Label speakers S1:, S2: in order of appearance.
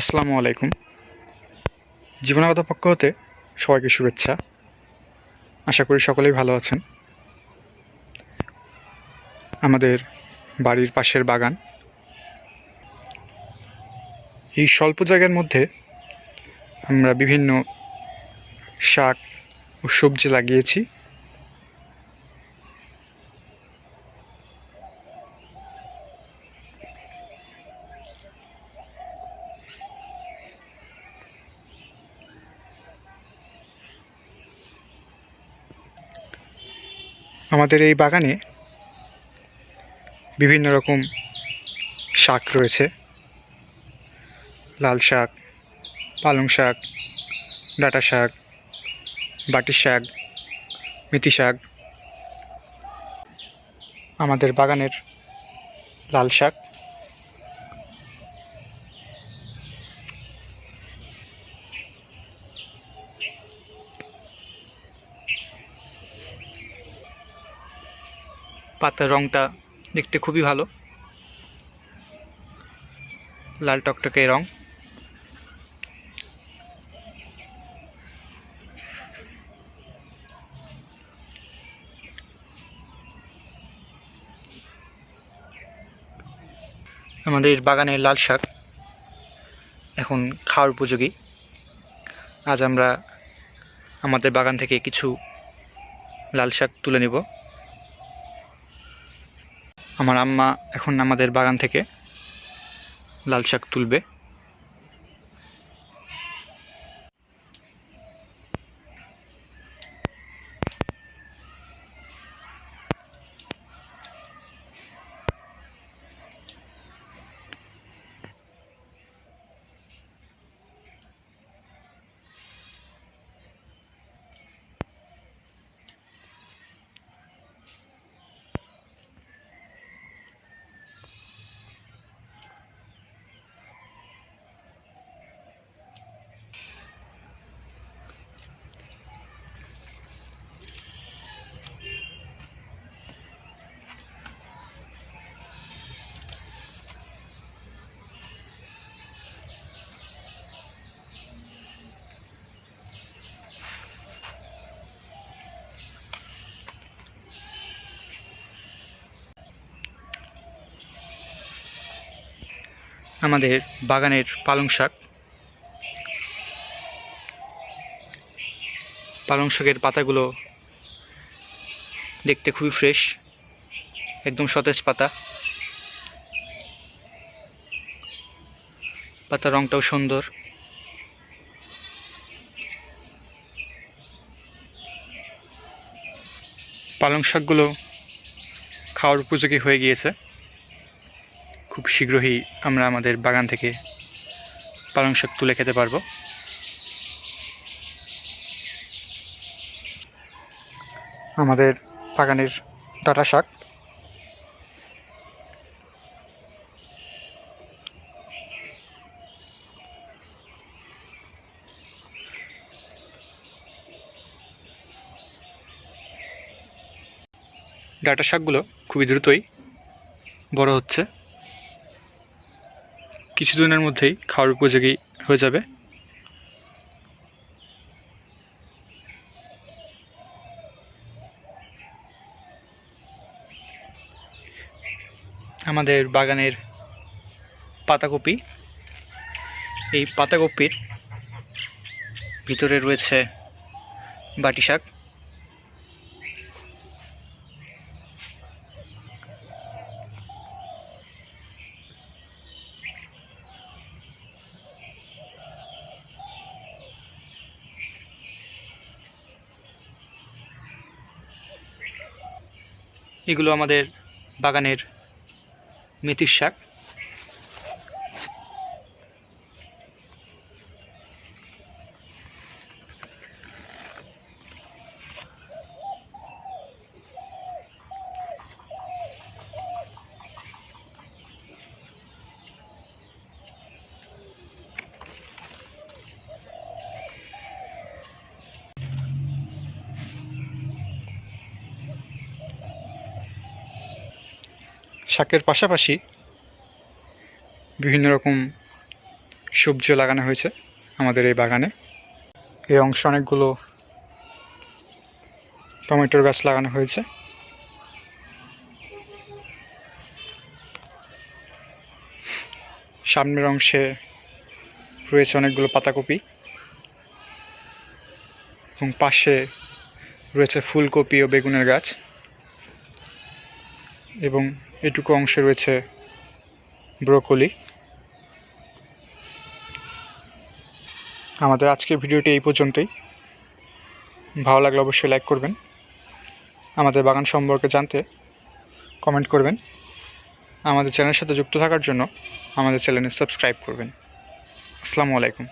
S1: আসসালামু আলাইকুম। জীবনাগত পক্ষ হতে সবাইকে শুভেচ্ছা। আশা করি সকলেই ভালো আছেন। আমাদের বাড়ির পাশের বাগান। এই স্বল্প জায়গার মধ্যে আমরা বিভিন্ন শাক ও সবজি লাগিয়েছি। আমাদের এই বাগানে বিভিন্ন রকম শাক রয়েছে। লাল শাক, পালং শাক, ডাটা শাক, বাটি শাক, মেথি শাক। আমাদের বাগানের লাল শাক। পাতার রঙটা দেখতে খুবই ভালো। লাল টকটকে রং। আমাদের বাগানের লাল শাক। এখন খাওয়ার উপযোগী। আজ আমরা আমাদের বাগান থেকে কিছু লাল শাক তুলে নেব। আমার আম্মা এখন আমাদের বাগান থেকে লাল শাক তুলবে। আমাদের বাগানের পালং শাক। পালং শাকের পাতাগুলো দেখতে খুবই ফ্রেশ একদম সতেজ পাতা। পাতার রঙটাও সুন্দর। পালং শাকগুলো খাওয়ার উপযোগী হয়ে গিয়েছে। শীঘ্রই আমরা আমাদের বাগান থেকে পালং শাক তুলে খেতে পারব। আমাদের বাগানের ডাটা শাক। ডাটা শাকগুলো খুবই দ্রুতই বড় হচ্ছে। কিছুদিনের মধ্যেই খাওয়ার উপযোগী হয়ে যাবে। আমাদের বাগানের পাতাকপি। এই পাতাকপির ভিতরে রয়েছে বাটি শাক এগুলো আমাদের বাগানের মেথির শাক। শাকের পাশাপাশি বিভিন্ন রকম সবজিও লাগানো হয়েছে আমাদের এই বাগানে। এই অংশে অনেকগুলো টমেটোর গাছ লাগানো হয়েছে। সামনের অংশে রয়েছে অনেকগুলো পাতাকপি এবং পাশে রয়েছে ফুলকপি ও বেগুনের গাছ এবং এটুকু অংশে রয়েছে ব্রোকলি। আমাদের আজকের ভিডিওটি এই পর্যন্তই। ভালো লাগলে অবশ্যই লাইক করবেন। আমাদের বাগান সম্পর্কে জানতে কমেন্ট করবেন। আমাদের চ্যানেলের সাথে যুক্ত থাকার জন্য আমাদের চ্যানেলে সাবস্ক্রাইব করবেন। আসসালামু আলাইকুম।